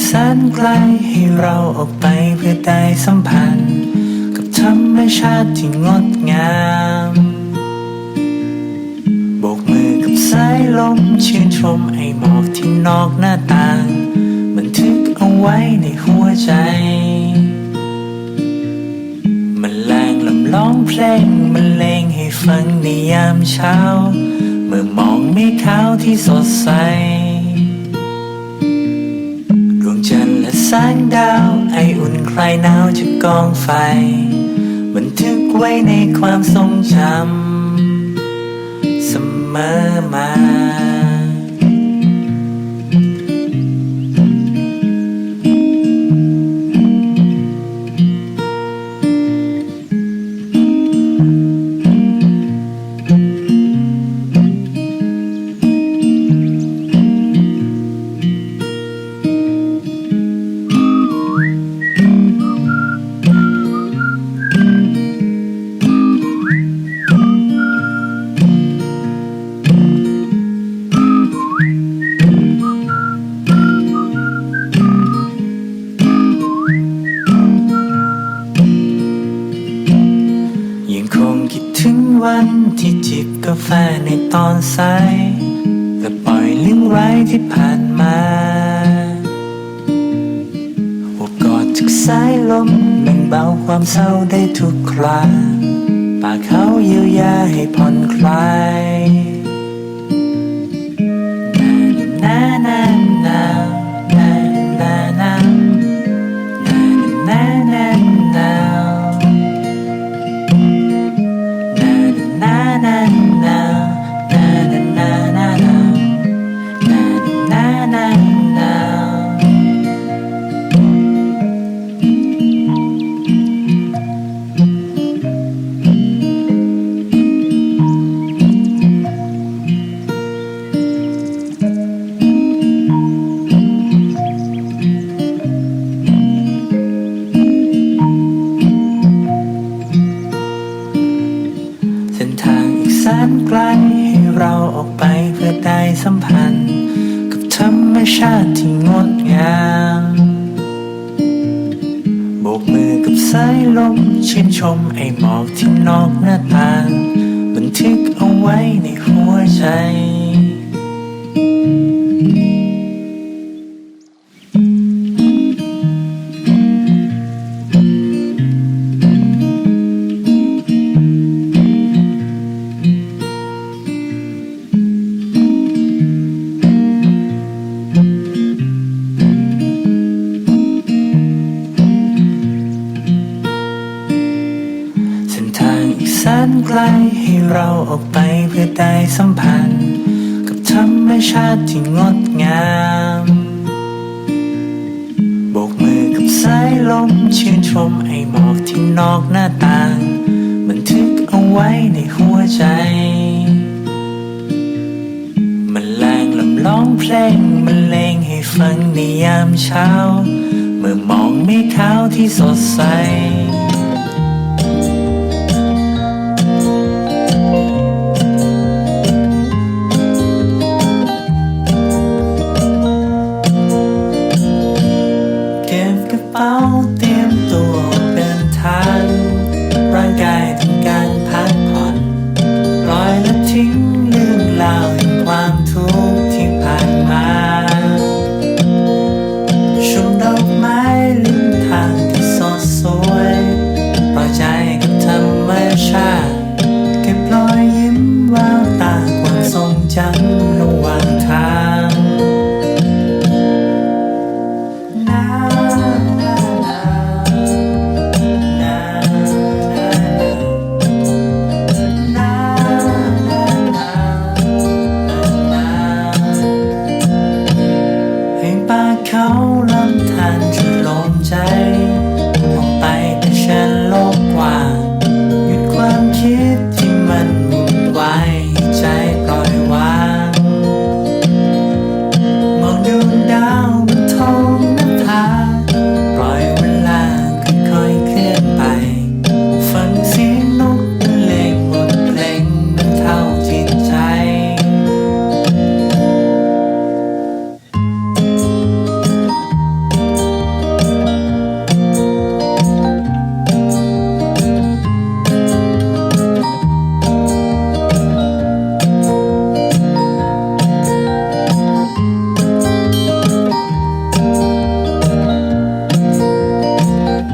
แสนไกลให้เราออกไปเพื่อได้สัมพันธ์ กับธรรมชาติที่งดงามโบกมือกับสายลมชื่นชมไอหมอกที่นอกหน้าต่างบันทึกเอาไว้ในหัวใจ มันแรงลำร้องเพลงมันเลงให้ฟังในยามเช้า เมื่อมองเมฆขาวที่สดใส แสงดาว ไออุ่นคลายหนาวจากกองไฟ บันทึกไว้ในความทรงจำเสมอมา ที่จิบกาแฟในตอนสายและปล่อยเรื่องไว้ที่ผ่านมาโอบกอดจากสายลมแบ่งเบาความเศร้าได้ทุกคราปากเขาเยียวยาให้ผ่อนคลายนา สัมพันธ์ กับธรรมชาติที่งดงามโบกมือกับสายลมชื่นชมไอหมอกที่นอกหน้าต่าง บันทึกเอาไว้ในหัวใจ กลให้เราออกไปเพื่อได้สัมพันธ์ กับธรรมชาติที่งดงามโบกมือกับสายลมชื่นชมไอหมอกที่นอกหน้าต่าง บันทึกเอาไว้ในหัวใจ มันแรงลำร้องเพลงมันเลงให้ฟังในยามเช้า เมื่อมองเมฆขาวที่สดใส